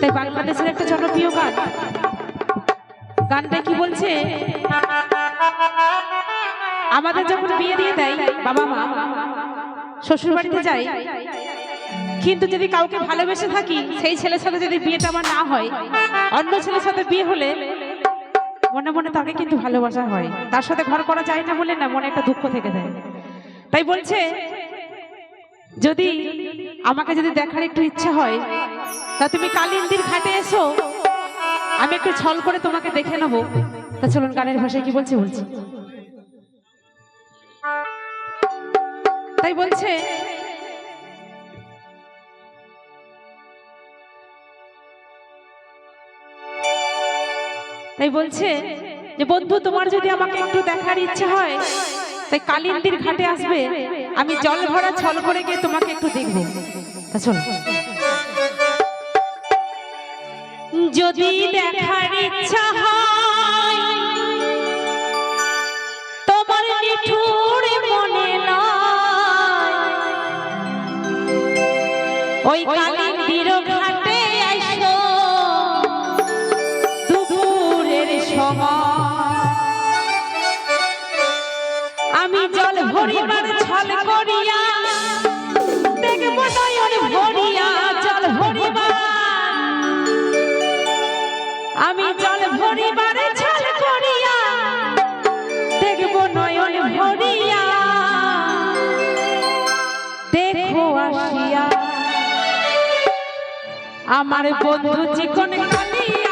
তাই বাংলাদেশের একটা জনপ্রিয় গান। গানটা কি বলছে? আমাদের যখন বিয়ে দিয়ে দেয় বাবা মা শ্বশুর বাড়িতে যাই, কিন্তু যদি কাউকে ভালোবেসে থাকি, সেই ছেলের সাথে যদি বিয়েটা আমার না হয়, অন্য ছেলের সাথে বিয়ে হলে মনে মনে তাকে কিন্তু ভালোবাসা হয়। তার সাথে ঘর করা যায় না বলে না, মনে একটা দুঃখ থেকে দেয় তাই বলছে যদি আমাকে যদি দেখার একটু ইচ্ছা হয়, তা তুমি কালিন্দির ঘাটে এসো। আমি একটু ছল করে তোমাকে দেখে নেব। তা চলুন, গানের ভাষায় কি বলছে, বলছি। তাই বলছে তাই বলছে যে, বন্ধু, তোমার যদি আমাকে একটু দেখার ইচ্ছে হয়, তাই কালিন্দির ঘাটে আসবে। আমি জল ভরা ছল করে গিয়ে তোমাকে একটু দেখব। শোনো। যদি দেখার ইচ্ছা হয় জল ছাল করিয়া দেখব নয়ন ভরিয়া। দেখো আসিয়া আমার বন্ধু চিকন কালিয়া